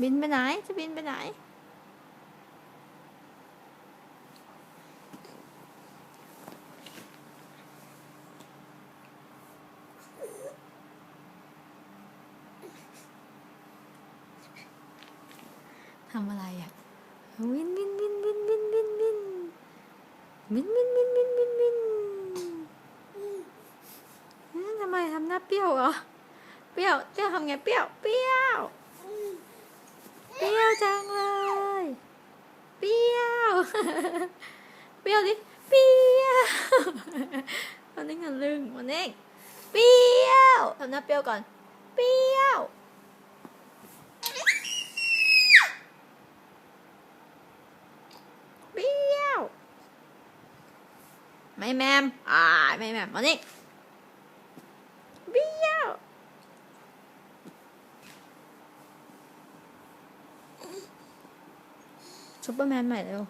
บินไปไหน จะบินไปไหน ทำอะไรอะ วินวินวินวินวินวินวินวินวินวินวินวินวินทำไมทำหน้าเปรี้ยวเหรอ เปรี้ยว เปรี้ยวทำไง เปรี้ยว เปรี้ยว เปรี้ยวจังเลย เปรี้ยว เปรี้ยวดิเปรี้ยววันนี้กันลึงวันนี้เปรี้ยวทำหน้าเปรี้ยวก่อน เปรี้ยวเปรี้ยวไม่แมมอ่าไม่แมมมานี่เปรี้ยวซุปเปอร์แมนใหม่เร็ว